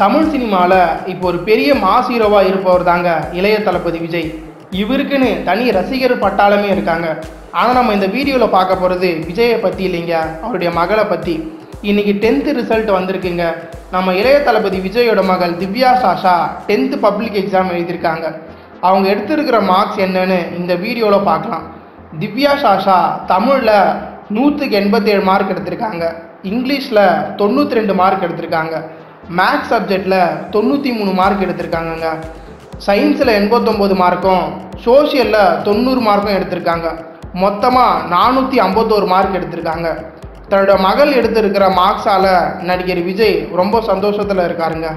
தமிழ் சினிமாவில் இப்போ ஒரு பெரிய மாஸ் ஹீரோவாக இருப்பவர் தாங்க இளைய தளபதி விஜய். இவருக்குன்னு தனி ரசிகர் பட்டாளமே இருக்காங்க. ஆனால் நம்ம இந்த வீடியோவில் பார்க்க போகிறது விஜயை பற்றி இல்லைங்க அவருடைய மகளை பற்றி இன்னைக்கு டென்த்து ரிசல்ட் வந்திருக்குங்க. நம்ம இளைய தளபதி விஜயோட மகள் Divya Sasha tenth public exam எழுதியிருக்காங்க. அவங்க எடுத்திருக்கிற மார்க்ஸ் என்னன்னு இந்த வீடியோவில் பார்க்கலாம். திவ்யா சாஷா தமிழில் நூற்றுக்கு எண்பத்தேழு மார்க் எடுத்திருக்காங்க. இங்கிலீஷில் தொண்ணூற்றி ரெண்டு மார்க் எடுத்திருக்காங்க. மேக்ஸ் சப்ஜெக்டில் தொண்ணூற்றி மூணு மார்க் எடுத்திருக்காங்கங்க. சயின்ஸில் எண்பத்தொம்போது மார்க்கும் சோஷியலில் தொண்ணூறு மார்க்கும் எடுத்திருக்காங்க. மொத்தமாக நானூற்றி ஐம்பத்தோரு மார்க் எடுத்திருக்காங்க. தன்னோட மகள் எடுத்திருக்கிற மார்க்ஸால் நடிகர் விஜய் ரொம்ப சந்தோஷத்தில் இருக்காருங்க.